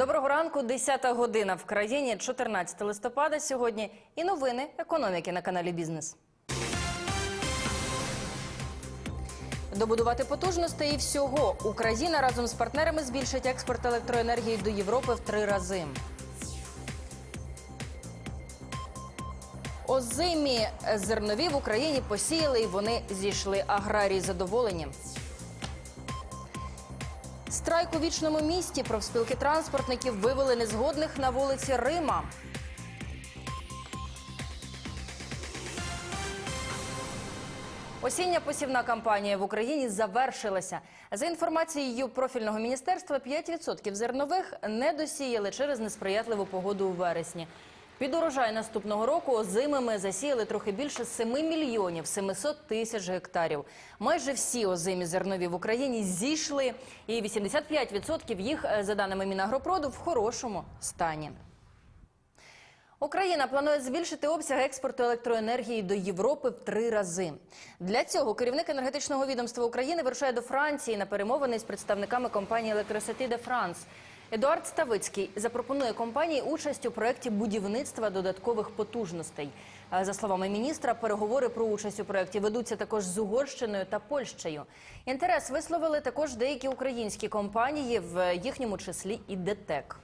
Доброго ранку, 10 година в країні, 14 листопада сьогодні. І новини економіки на каналі Бізнес. Добудувати потужностей і всього. Україна разом з партнерами збільшить експорт електроенергії до Європи в три рази. Озимі зернові в Україні посіяли і вони зійшли. Аграрії задоволені. Страйк у вічному місті профспілки транспортників вивели незгодних на вулиці Рима. Осіння посівна кампанія в Україні завершилася. За інформацією профільного міністерства, 5% зернових не досіяли через несприятливу погоду у вересні. Під урожай наступного року озимими засіяли трохи більше 7 мільйонів 700 тисяч гектарів. Майже всі озимі зернові в Україні зійшли, і 85% їх, е, за даними Мінагропроду, в хорошому стані. Україна планує збільшити обсяг експорту електроенергії до Європи в три рази. Для цього керівник енергетичного відомства України вирушає до Франції на перемовини з представниками компанії Electricité de France. Едуард Ставицький запропонує компанії участь у проєкті будівництва додаткових потужностей. За словами міністра, переговори про участь у проєкті ведуться також з Угорщиною та Польщею. Інтерес висловили також деякі українські компанії, в їхньому числі і ДТЕК.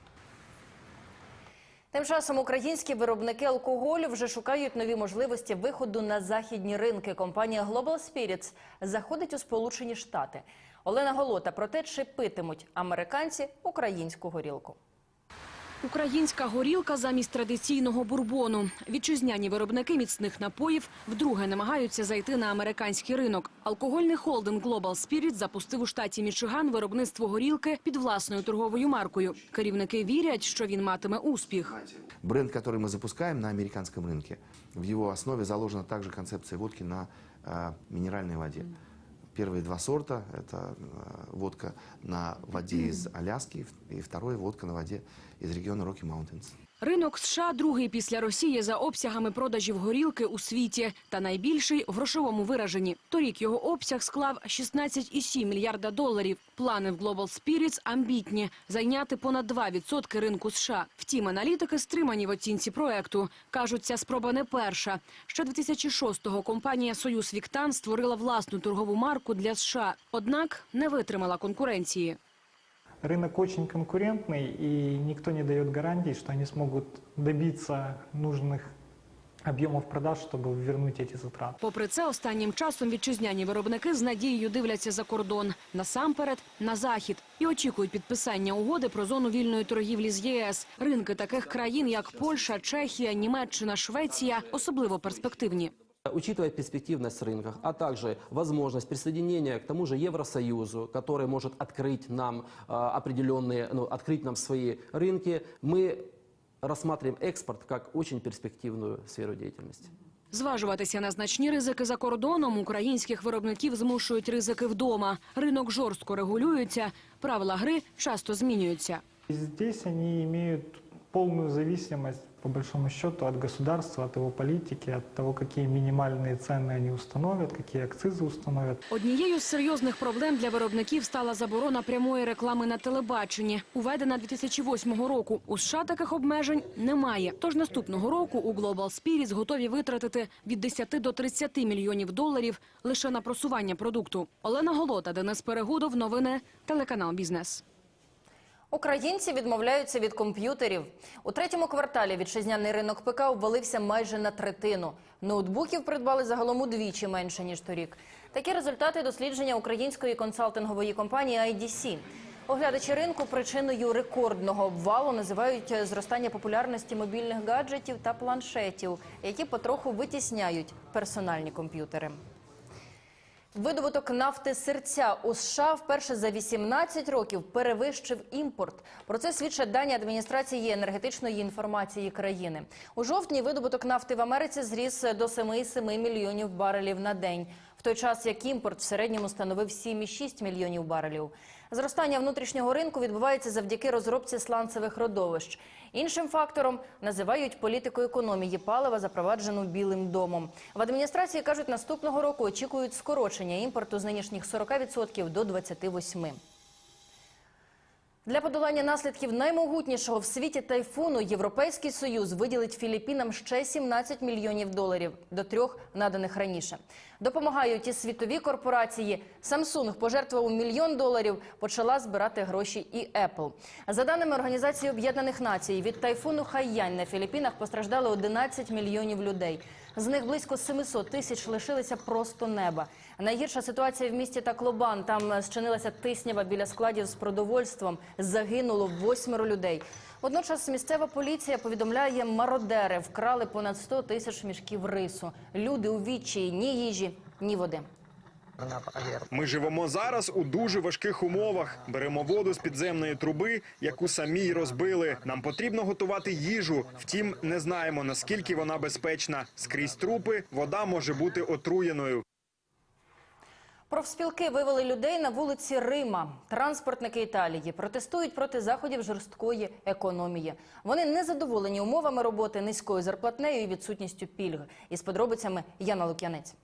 Тим часом українські виробники алкоголю вже шукають нові можливості виходу на західні ринки. Компанія Global Spirits заходить у Сполучені Штати. Олена Голота про те, чи питимуть американці українську горілку. Українська горілка замість традиційного бурбону. Вітчизняні виробники міцних напоїв вдруге намагаються зайти на американський ринок. Алкогольний холдинг Global Spirit запустив у штаті Мічиган виробництво горілки під власною торговою маркою. Керівники вірять, що він матиме успіх. Бренд, который мы запускаем на американском рынке, в его основе заложена также концепция водки на э, минеральной воде. Первые два сорта – это э, водка на воде из Аляски, и второй – водка на воде из региона Rocky Mountains. Ринок США другий після Росії за обсягами продажів горілки у світі та найбільший в грошовому вираженні. Торік його обсяг склав 16,7 мільярда доларів. Плани в Global Spirits амбітні – зайняти понад 2% ринку США. Втім, аналітики стримані в оцінці проекту. Кажуть, ця спроба не перша. Ще 2006-го компанія «Союз Віктан» створила власну торгову марку для США. Однак не витримала конкуренції. Рынок очень конкурентный, и никто не дает гарантий, что они смогут добиться нужных объемов продаж, чтобы вернуть эти затраты. Попри це, останнім часом вітчизняні виробники з надією дивляться за кордон, насамперед на захід, і очікують підписання угоди про зону вільної торгівлі з ЄС. Ринки таких країн, як Польща, Чехія, Німеччина, Швеція, особливо перспективні. Учитывая перспективность рынка, а также возможность присоединения к тому же Евросоюзу, который может открыть нам э, определенные, ну, открыть нам свои рынки, мы рассматриваем экспорт как очень перспективную сферу деятельности. Зважуватися на значні ризики за кордоном українських виробників змушують ризики вдома. Ринок жорстко регулюється, правила гри часто змінюються. И здесь они имеют полную зависимость, по большому счету, от государства, от его политики, от того, какие минимальные цены они установят, какие акцизы установят. Однією з серйозних проблем для виробників стала заборона прямої реклами на телебаченні, уведена 2008 року. У США таких обмежень немає. Тож наступного року у Global Spirits готові витратити від 10 до 30 мільйонів доларів лише на просування продукту. Олена Голота, Денис Перегудов, новини, телеканал Бізнес. Українці відмовляються від комп'ютерів. У третьому кварталі вітчизняний ринок ПК обвалився майже на третину. Ноутбуків придбали загалом удвічі менше ніж торік. Такі результати дослідження української консалтингової компанії IDC. Оглядачі ринку причиною рекордного обвалу називають зростання популярності мобільних гаджетів та планшетів, які потроху витісняють персональні комп'ютери. Видобуток нафти серця у США вперше за 18 років перевищив імпорт. Про це свідчать дані адміністрації енергетичної інформації країни. У жовтні видобуток нафти в Америці зріс до 7,7 мільйонів барелів на день, той час як імпорт в середньому становив 7,6 мільйонів барелів. Зростання внутрішнього ринку відбувається завдяки розробці сланцевих родовищ. Іншим фактором називають політику економії палива, запроваджену Білим домом. В адміністрації кажуть, наступного року очікують скорочення імпорту з нинішніх 40% до 28%. Для подолання наслідків наймогутнішого в світі тайфуну Європейський Союз виділить Філіппінам ще 17 мільйонів доларів до трьох наданих раніше. Допомагають і світові корпорації. Samsung пожертвував мільйон доларів, почала збирати гроші і Apple. За даними Організації Об'єднаних Націй, від тайфуну Хайянь на Філіппінах постраждали 11 мільйонів людей. З них близько 700 тисяч лишилися просто неба. Найгірша ситуація в місті Таклобан. Там зчинилася тиснява біля складів з продовольством. Загинуло восьмеро людей. Водночас місцева поліція повідомляє, мародери вкрали понад 100 тисяч мішків рису. Люди у відчаї ні їжі, ні води. Ми живемо зараз у дуже важких умовах. Беремо воду з підземної труби, яку самі й розбили. Нам потрібно готувати їжу. Втім, не знаємо наскільки вона безпечна. Скрізь трупи вода може бути отруєною. Профспілки вивели людей на вулиці Рима. Транспортники Італії протестують проти заходів жорсткої економії. Вони не задоволені умовами роботи, низькою зарплатнею і відсутністю пільг. Із подробицями Яна Лук'янець.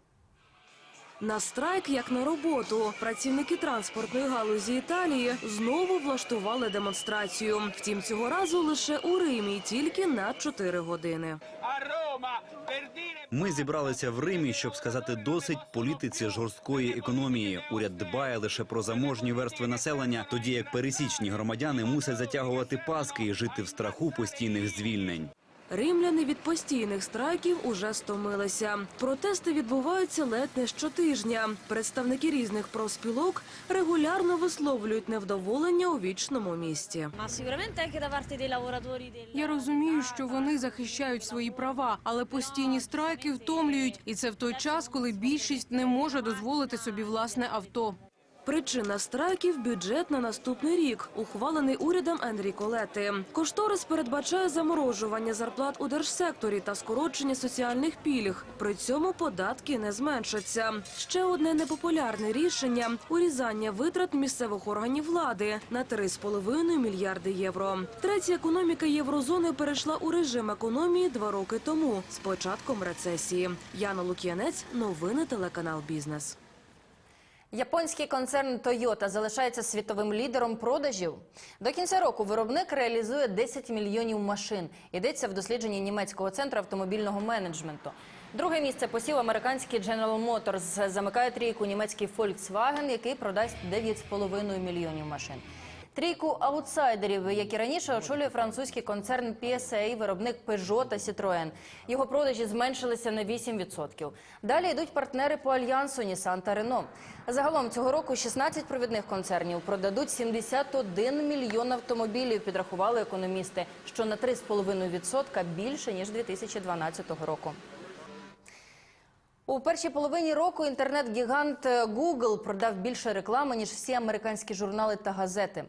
На страйк, як на роботу, працівники транспортної галузі Італії знову влаштували демонстрацію. Втім, цього разу лише у Римі, тільки на 4 години. Ми зібралися в Римі, щоб сказати досить політиці жорсткої економії. Уряд дбає лише про заможні верстви населення, тоді як пересічні громадяни мусять затягувати паски і жити в страху постійних звільнень. Римляни від постійних страйків уже стомилися. Протести відбуваються ледь не щотижня. Представники різних профспілок регулярно висловлюють невдоволення у вічному місті. Я розумію, що вони захищають свої права, але постійні страйки втомлюють, і це в той час, коли більшість не може дозволити собі власне авто. Причина страйків – бюджет на наступний рік, ухвалений урядом Енріко Лети. Кошторис передбачає заморожування зарплат у держсекторі та скорочення соціальних пільг. При цьому податки не зменшаться. Ще одне непопулярне рішення – урізання витрат місцевих органів влади на 3,5 мільярди євро. Третя економіка єврозони перейшла у режим економії два роки тому з початком рецесії. Яна Лук'янець, новини телеканал «Бізнес». Японський концерн Toyota залишається світовим лідером продажів. До кінця року виробник реалізує 10 мільйонів машин. Йдеться в дослідженні німецького центру автомобільного менеджменту. Друге місце посів американський General Motors. Замикає трійку німецький Volkswagen, який продасть 9,5 мільйонів машин. Трійку аутсайдерів, як і раніше, очолює французький концерн PSA, виробник Peugeot та Citroën. Його продажі зменшилися на 8%. Далі йдуть партнери по альянсу Nissan та Renault. Загалом цього року 16 провідних концернів продадуть 71 мільйон автомобілів, підрахували економісти, що на 3,5% більше ніж 2012 року. У першій половині року інтернет-гігант Google продав більше реклами, ніж всі американські журнали та газети.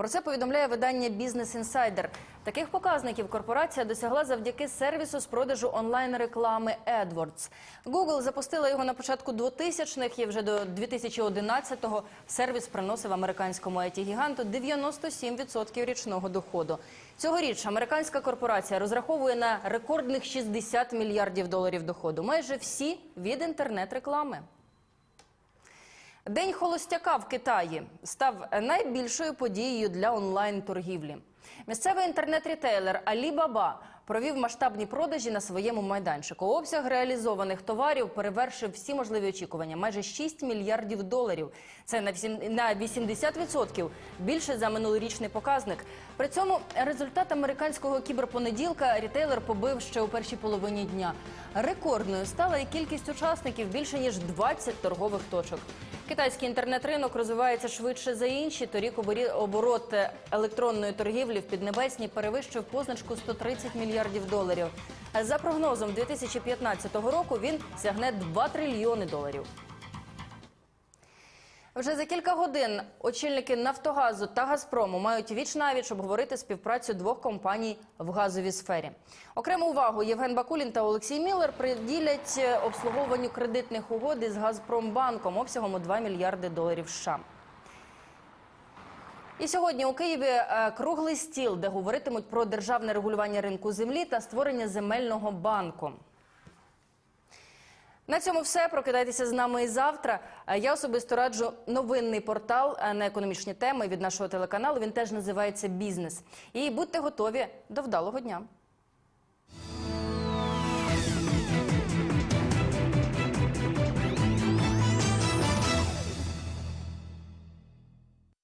Про це повідомляє видання Business Insider. Таких показників корпорація досягла завдяки сервісу з продажу онлайн-реклами AdWords. Google запустила його на початку 2000-х і вже до 2011-го сервіс приносив американському IT-гіганту 97% річного доходу. Цьогоріч американська корпорація розраховує на рекордних 60 мільярдів доларів доходу. Майже всі від інтернет-реклами. День холостяка в Китаї став найбільшою подією для онлайн-торгівлі. Місцевий інтернет-рітейлер Alibaba провів масштабні продажі на своєму майданчику. Обсяг реалізованих товарів перевершив всі можливі очікування – майже 6 мільярдів доларів. Це на вісім- на 80% більше за минулорічний показник. При цьому результат американського кіберпонеділка рітейлер побив ще у першій половині дня. Рекордною стала і кількість учасників більше ніж 20 торгових точок. Китайський інтернет-ринок розвивається швидше за інші. Торік оборот електронної торгівлі в Піднебесній перевищив позначку 130 мільярдів доларів. За прогнозом 2015 року він сягне 2 трильйони доларів. Вже за кілька годин очільники Нафтогазу та Газпрому мають віч навіч обговорити співпрацю двох компаній в газовій сфері. Окрему увагу Євген Бакулін та Олексій Міллер приділять обслуговуванню кредитних угод із Газпромбанком обсягом у 2 мільярди доларів США. І сьогодні у Києві е, круглий стіл, де говоритимуть про державне регулювання ринку землі та створення земельного банку. На цьому все. Прокидайтеся з нами і завтра. Е, Я особисто раджу новинний портал е, на економічні теми від нашого телеканалу. Він теж називається Бізнес. І будьте готові до вдалого дня.